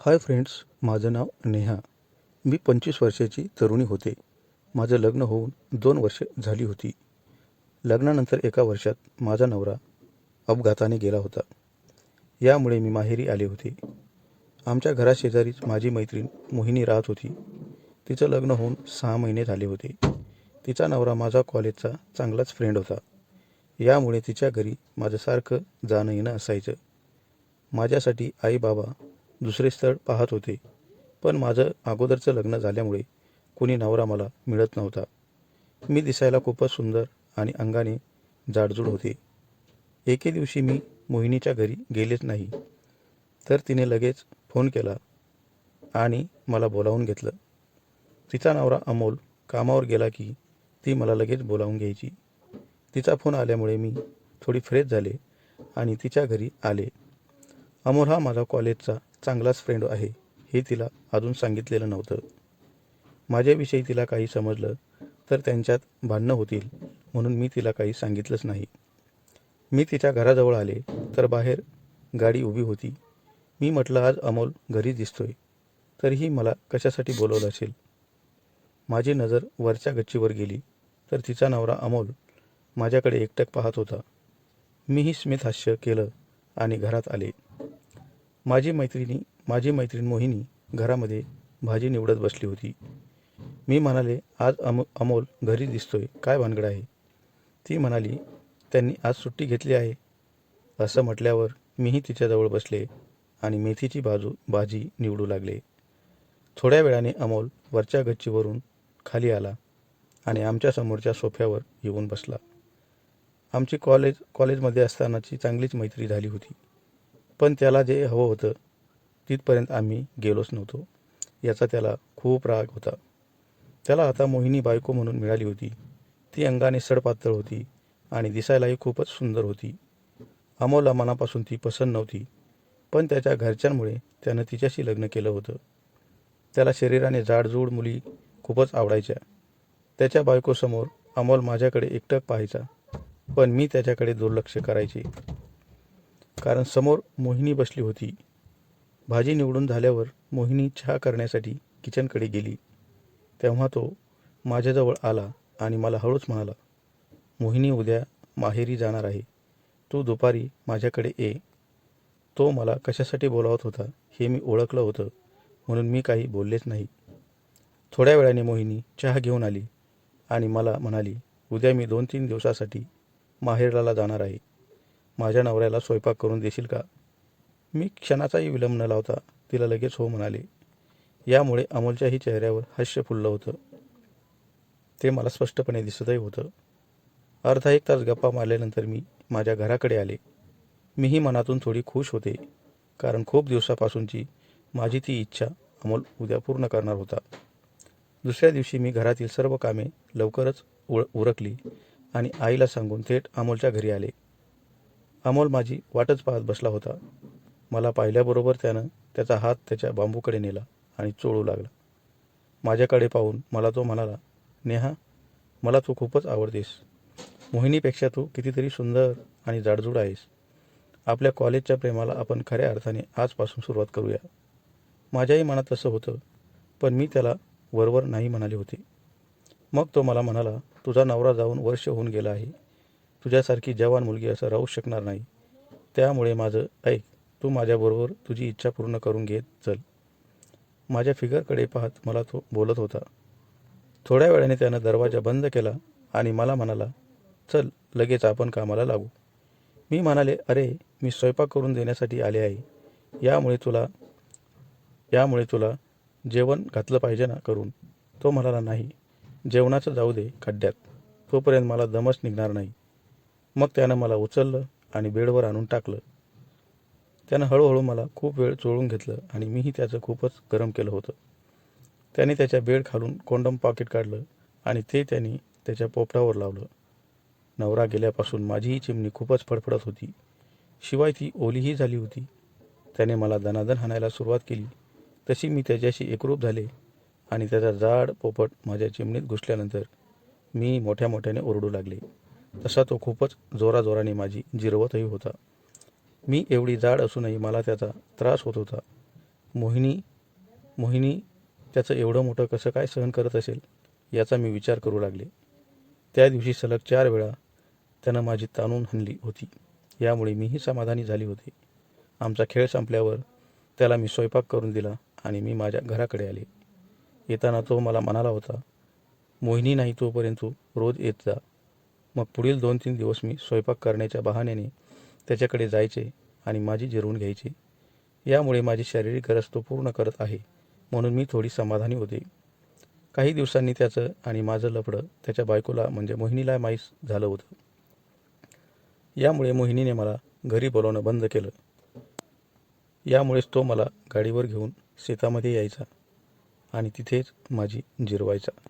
Hi friends माझं नाव नेहा. मी पंचवीस वर्षाची तरुणी होते. माझं लग्न होऊन दोन वर्ष झाली होती. लग्नानंतर एका वर्षात माझा नवरा अपघाताने गेला होता. यामुळे मी माहेरी आले होते. आमच्या घराशेजारीच माझी मैत्रीण मोहिनी राहत होती. तिचं लग्न होऊन सहा महिने झाले होते. तिचा नवरा माझा कॉलेजचा चांगलाच फ्रेंड होता. यामुळे तिच्या घरी माझं सारखं जाणं येणं असायचं. माझ्यासाठी आई बाबा दुसरे स्थळ पाहत होते. पण माझं अगोदरचं लग्न झाल्यामुळे कुणी नवरा मला मिळत नव्हता. मी दिसायला खूपच सुंदर आणि अंगाने जाडजूड होते. एके दिवशी मी मोहिनीच्या घरी गेलेच नाही. तर तिने लगेच फोन केला आणि मला बोलावून घेतलं. तिचा नवरा अमोल कामावर गेला की ती मला लगेच बोलावून घ्यायची. तिचा फोन आल्यामुळे मी थोडी फ्रेश झाले आणि तिच्या घरी आले. अमोल हा माझा कॉलेजचा चांगलाच फ्रेंड आहे हे तिला अजून सांगितलेलं नव्हतं. माझ्याविषयी तिला काही समजलं तर त्यांच्यात भांडणं होतील म्हणून मी तिला काही सांगितलंच नाही. मी तिच्या घराजवळ आले तर बाहेर गाडी उभी होती. मी म्हटलं आज अमोल घरी दिसतोय तरीही मला कशासाठी बोलवलं असेल? माझी नजर वरच्या गच्चीवर गेली तर तिचा नवरा अमोल माझ्याकडे एकटक पाहत होता. मीही स्मित हास्य केलं आणि घरात आले. माझी मैत्रिणी माझी मैत्रीण मोहिनी घरामध्ये भाजी निवडत बसली होती. मी म्हणाले आज अम अमोल घरी दिसतोय काय भानगड आहे? ती म्हणाली त्यांनी आज सुट्टी घेतली आहे. असं म्हटल्यावर मीही तिच्याजवळ बसले आणि मेथीची बाजू भाजी निवडू लागले. थोड्या वेळाने अमोल वरच्या गच्चीवरून खाली आला आणि आमच्या समोरच्या सोफ्यावर येऊन बसला. आमची कॉलेज कॉलेजमध्ये असतानाची चांगलीच मैत्री झाली होती. पण त्याला जे हवं होतं तिथपर्यंत आम्ही गेलोच नव्हतो. याचा त्याला खूप राग होता. त्याला आता मोहिनी बायको म्हणून मिळाली होती. ती अंगाने सडपातळ होती आणि दिसायलाही खूपच सुंदर होती. अमोलला मनापासून ती पसंत नव्हती पण त्याच्या घरच्यांमुळे त्यानं तिच्याशी लग्न केलं होतं. त्याला शरीराने जाडजूड मुली खूपच आवडायच्या. त्याच्या बायकोसमोर अमोल माझ्याकडे एकटक पाहायचा पण मी त्याच्याकडे दुर्लक्ष करायचे. कारण समोर मोहिनी बसली होती. भाजी निवडून झाल्यावर मोहिनी चहा करण्यासाठी किचनकडे गेली. तेव्हा तो माझ्याजवळ आला आणि मला हळूच म्हणाला मोहिनी उद्या माहेरी जाणार आहे. तू दुपारी माझ्याकडे ये. तो मला कशासाठी बोलावत होता हे मी ओळखलं होतं म्हणून मी काही बोललेच नाही. थोड्या वेळाने मोहिनी चहा घेऊन आली आणि मला म्हणाली उद्या मी दोन तीन दिवसासाठी माहेरला जाणार आहे. माझ्या नवऱ्याला स्वयंपाक करून देशील का? मी क्षणाचाही विलंब न लावता तिला लगेच हो म्हणाले. यामुळे अमोलच्याही चेहऱ्यावर हास्य फुललं होतं. ते मला स्पष्टपणे दिसतही होतं. अर्धा एक तास गप्पा मारल्यानंतर मी माझ्या घराकडे आले. मीही मनातून थोडी खुश होते कारण खूप दिवसापासूनची माझी ती इच्छा अमोल उद्या पूर्ण करणार होता. दुसऱ्या दिवशी मी घरातील सर्व कामे लवकरच उळ उरकली आणि आईला सांगून थेट अमोलच्या घरी आले. अमोल माझी वाटच पाहत बसला होता. मला पाहिल्याबरोबर त्यानं त्याचा हात त्याच्या बांबूकडे नेला आणि चोळू लागला. माझ्याकडे पाहून मला तो म्हणाला नेहा मला तू खूपच आवडतेस. मोहिनीपेक्षा तू कितीतरी सुंदर आणि जाडजूड आहेस. आपल्या कॉलेजच्या प्रेमाला आपण खऱ्या अर्थाने आजपासून सुरुवात करूया. माझ्याही मनात तसं होतं पण मी त्याला वरवर नाही म्हणाले होते. मग तो मला म्हणाला तुझा नवरा जाऊन वर्ष होऊन गेला आहे. तुझ्यासारखी जवान मुलगी असं राहू शकणार नाही. त्यामुळे माझं ऐक तू माझ्याबरोबर तुझी इच्छा पूर्ण करून घेत चल. माझ्या फिगरकडे पाहत मला तो बोलत होता. थोड्या वेळाने त्यानं दरवाजा बंद केला आणि मला म्हणाला चल लगेच आपण कामाला लागू. मी म्हणाले अरे मी स्वयंपाक करून देण्यासाठी आले आहे. यामुळे तुला यामुळे तुला जेवण घातलं पाहिजे ना करून. तो म्हणाला नाही जेवणाचं जाऊ दे खड्ड्यात. तोपर्यंत मला दमच निघणार नाही. मग त्यानं मला उचललं आणि बेडवर आणून टाकलं. त्यानं हळूहळू मला खूप वेळ चोळून घेतलं आणि मीही त्याचं खूपच गरम केलं होतं. त्याने त्याच्या बेड खालून कोंडम पॉकेट काढलं आणि ते त्यांनी त्याच्या पोपटावर लावलं. नवरा गेल्यापासून माझीही चिमणी खूपच फडफडत होती. शिवाय ती ओलीही झाली होती. त्याने मला दनादन हाणायला सुरुवात केली. तशी मी त्याच्याशी एकरूप झाले आणि त्याचा जाड पोपट माझ्या चिमणीत घुसल्यानंतर मी मोठ्या मोठ्याने ओरडू लागले. तसा तो खूपच जोराजोराने माझी जिरवतही होता. मी एवढी जाड असूनही मला त्याचा त्रास होत होता. मोहिनी मोहिनी त्याचं एवढं मोठं कसं काय सहन करत असेल याचा मी विचार करू लागले. त्या दिवशी सलग चार वेळा त्यानं माझी ताणून हणली होती. यामुळे मीही समाधानी झाली होती. आमचा खेळ संपल्यावर त्याला मी स्वयंपाक करून दिला आणि मी माझ्या घराकडे आले. येताना तो मला म्हणाला होता मोहिनी नाही तोपर्यंत तू रोज येत जा. मग पुढील दोन तीन दिवस मी स्वयंपाक करण्याच्या बहाण्याने त्याच्याकडे जायचे आणि माझी जिरवून घ्यायची. यामुळे माझी शारीरिक गरज तो पूर्ण करत आहे. म्हणून मी थोडी समाधानी होते. काही दिवसांनी त्याचं आणि माझं लफडं त्याच्या बायकोला म्हणजे मोहिनीला माहीत झालं होतं. यामुळे मोहिनीने मला घरी बोलवणं बंद केलं. यामुळेच तो मला गाडीवर घेऊन शेतामध्ये यायचा आणि तिथेच माझी जिरवायचा.